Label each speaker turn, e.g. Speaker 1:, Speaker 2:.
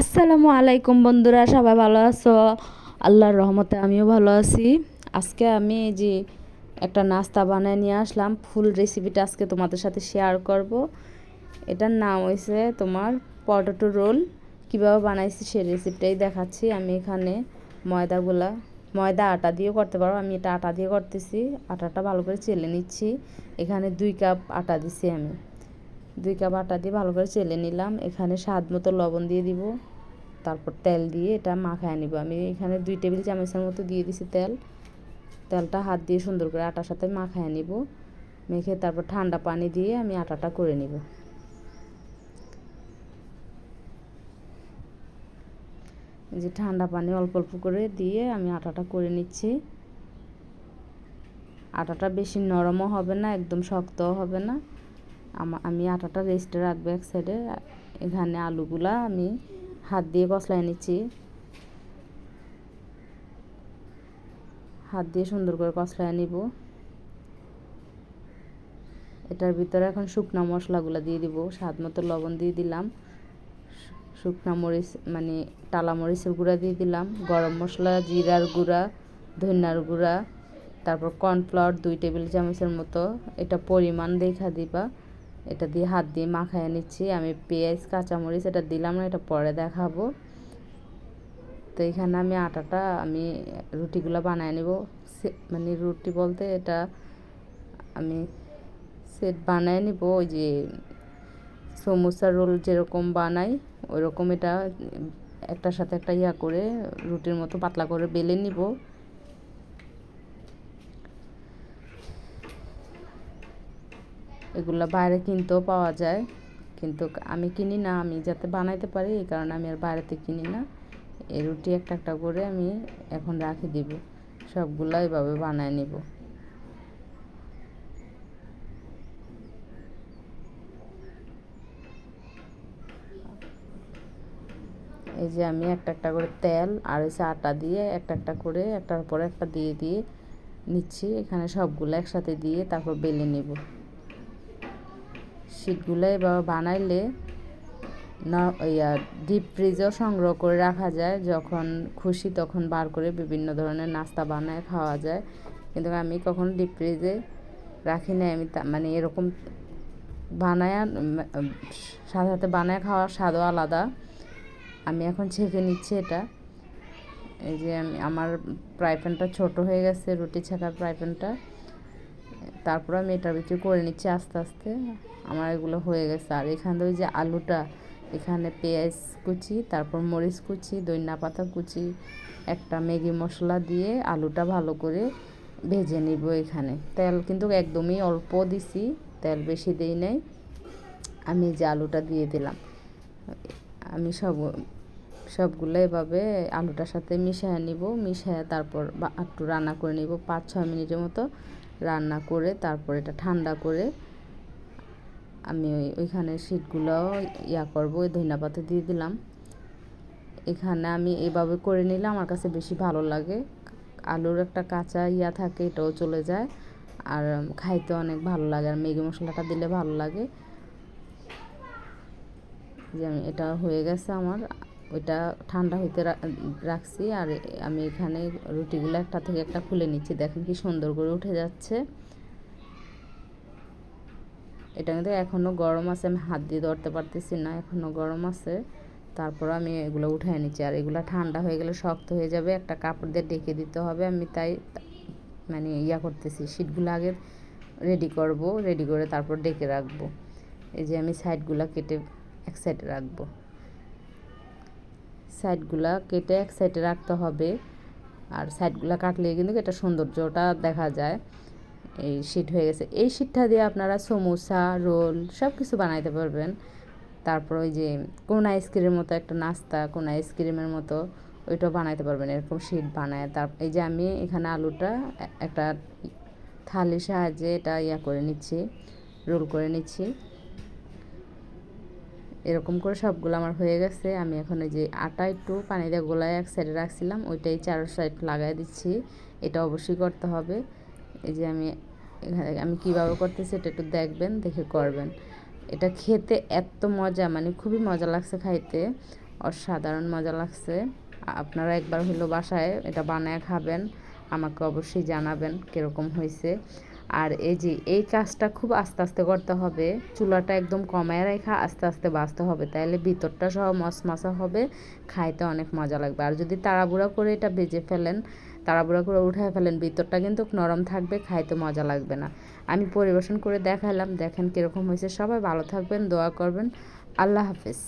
Speaker 1: আসসালামু আলাইকুম বন্ধুরা, সবাই ভালো আছো? আল্লাহর রহমতে আমিও ভালো আছি। আজকে আমি এই যে একটা নাস্তা বানিয়ে নিয়ে আসলাম। ফুল রেসিপিটা আজকে তোমাদের সাথে শেয়ার করব। এটার নাম হয়েছে তোমার পটেটো রোল। কীভাবে বানাইছি সেই রেসিপিটাই দেখাচ্ছি। আমি এখানে ময়দাগুলা, ময়দা আটা দিয়েও করতে পারো। আমি এটা আটা দিয়ে করতেছি। আটাটা ভালো করে চেলে নিচ্ছি। এখানে দুই কাপ আটা দিছি আমি। দুই কাপ আটা দিয়ে ভালো করে চেলে নিলাম। এখানে স্বাদ মতো লবণ দিয়ে দিব। তারপর তেল দিয়ে এটা মাখায় নিব। আমি এখানে দুই টেবিল চামচের মতো দিয়ে দিছি তেল। তেলটা হাত দিয়ে সুন্দর করে আটার সাথে মাখায় নিব। মেখে তারপর ঠান্ডা পানি দিয়ে আমি আটাটা করে নিব। যে ঠান্ডা পানি অল্প অল্প করে দিয়ে আমি আটাটা করে নিচ্ছি। আটাটা বেশি নরমও হবে না, একদম শক্তও হবে না। আমি আটাটা রেস্টে রাখব এক সাইডে এখানে আলুগুলা আমি হাত দিয়ে কষলাই নিচ্ছি। হাত দিয়ে সুন্দর করে কষলাই নিব। এটার ভিতরে এখন শুকনো মশলাগুলো দিয়ে দিব। স্বাদ মতো লবণ দিয়ে দিলাম। শুকনো মরিচ মানে টালা মরিচের গুঁড়া দিয়ে দিলাম। গরম মশলা, জিরার গুঁড়া, ধনিয়ার গুঁড়া, তারপর কর্নফ্লাওয়ার দুই টেবিল চামচের মতো। এটা পরিমাণ দেখা দিবা। এটা দিয়ে হাত দিয়ে মাখায় নিচ্ছি। আমি পেঁয়াজ, কাঁচামরিচ এটা দিলাম না, এটা পরে দেখাবো। তো এখানে আমি আটাটা, আমি রুটিগুলো বানায় নেব। মানে রুটি বলতে এটা আমি সেট বানায় নিব, ওই যে সমোসা রোল যেরকম বানাই ওই রকম এটা একটার সাথে একটা ইয়া করে রুটির মতো পাতলা করে বেলে নিব। এগুলো বাইরে কিনতেও পাওয়া যায়। কিন্তু আমি কিনি না, আমি যাতে বানাইতে পারি, এই কারণে আমি আর বাইরেতে কিনি না। এই রুটি একটা একটা করে আমি এখন রাখি দিব। সবগুলো এভাবে বানায় নিব। এই যে আমি একটা একটা করে তেল আর হচ্ছে আটা দিয়ে একটা একটা করে একটার পর একটা দিয়ে দিয়ে নিচ্ছি। এখানে সবগুলো একসাথে দিয়ে তারপর বেলে নেব। শিটগুলো এবার বানাইলে ইয়া ডিপ ফ্রিজেও সংগ্রহ করে রাখা যায়। যখন খুশি তখন বার করে বিভিন্ন ধরনের নাস্তা বানায়, খাওয়া যায়। কিন্তু আমি কখনো ডিপ ফ্রিজে রাখি না আমি মানে এরকম বানায় সাথে বানায় খাওয়ার স্বাদও আলাদা। আমি এখন ছেঁকে নিচ্ছি এটা। এই যে আমি, আমার ফ্রাই প্যানটা ছোটো হয়ে গেছে, রুটি ছেঁকার ফ্রাই প্যানটা। তারপর আমি এটার ভিতরে করে নিচ্ছি আস্তে আস্তে। আমার এগুলো হয়ে গেছে। আর এখানে ওই যে আলুটা, এখানে পেঁয়াজ কুচি, তারপর মরিচ কুচি দইনা পাতা কুচি, একটা ম্যাগি মশলা দিয়ে আলুটা ভালো করে ভেজে নিব এখানে। তেল কিন্তু একদমই অল্প দিছি, তেল বেশি দিই নাই। আমি যে আলুটা দিয়ে দিলাম, আমি সব, সবগুলো এভাবে আলুটার সাথে মিশিয়ে নিব, মিশিয়ে তারপর একটু রান্না করে নিব, পাঁচ ছয় মিনিটের মতো। রান্না করে, তারপর এটা ঠান্ডা করে আমি ওই, ওইখানে শীতগুলো ইয়া করব, ওই ধনিয়া পাতা দিয়ে দিলাম। এখানে আমি এভাবে করে নিলে আমার কাছে বেশি ভালো লাগে। আলুর একটা কাঁচা ইয়া থাকে, এটাও চলে যায়। আর খাইতে অনেক ভালো লাগে, আর ম্যাগি মশলাটা দিলে ভালো লাগে। যে আমি, এটা হয়ে গেছে আমার। ওইটা ঠান্ডা হইতে রাখছি আর আমি এখানে রুটিগুলো একটা থেকে একটা খুলে নিচ্ছি। দেখেন কি সুন্দর করে উঠে যাচ্ছে। এটা কিন্তু এখনও গরম আছে, আমি হাত দিয়ে ধরতে পারতেছি না এখনও গরম আছে। তারপর আমি এগুলো উঠাই নিচ্ছি আর এগুলো ঠান্ডা হয়ে গেলে শক্ত হয়ে যাবে, একটা কাপড় দিয়ে ডেকে দিতে হবে। আমি তাই মানে ইয়া করতেছি শীটগুলো আগে রেডি করব রেডি করে তারপর ডেকে রাখব। এই যে আমি সাইডগুলো কেটে এক সাইডে রাখব। সাইডগুলা কেটে এক সাইডে রাখতে হবে। আর সাইডগুলো কাটলে কিন্তু এটা সৌন্দর্যটা দেখা যায়। এই শীট হয়ে গেছে। এই শীটটা দিয়ে আপনারা সমোসা, রোল সব কিছু বানাইতে পারবেন। তারপর ওই যে কোন আইসক্রিমের মতো একটা নাস্তা, কোন আইসক্রিমের মতো ওইটা বানাইতে পারবেন। এরকম শীট বানায়। তার এই যে আমি এখানে আলুটা একটা থালির সাহায্যে এটা ইয়া করে নিচ্ছি, রোল করে নিচ্ছি। এরকম করে সবগুলো আমার হয়ে গেছে। আমি এখন এই যে আটা একটু পানি দিয়ে গোলায় এক সাইডে রাখছিলাম, ওইটাই চার সাইড লাগাই দিচ্ছি। এটা অবশ্যই করতে হবে। এই যে আমি এখানে আমি কীভাবে করতেছি এটা একটু দেখবেন, দেখে করবেন। এটা খেতে এত মজা মানে খুবই মজা লাগছে খাইতে। অসাধারণ মজা লাগছে। আপনারা একবার হলো বাসায় এটা বানায় খাবেন, আমাকে অবশ্যই জানাবেন কীরকম হয়েছে আর এই যে এই কাজটা খুব আস্তে আস্তে করতে হবে, চুলাটা একদম কমায় রেখা আস্তে আস্তে বাঁচতে হবে। তাহলে ভিতরটা সহ মশমশা হবে, খাইতে অনেক মজা লাগবে। আর যদি তাড়াহুড়া করে এটা ভেজে ফেলেন, তাড়াহুড়া করে উঠায় ফেলেন, ভিতরটা কিন্তু নরম থাকবে, খাইতে মজা লাগবে না। আমি পরিবেশন করে দেখালাম দেখেন কীরকম হয়েছে সবাই ভালো থাকবেন, দোয়া করবেন। আল্লাহ হাফিজ।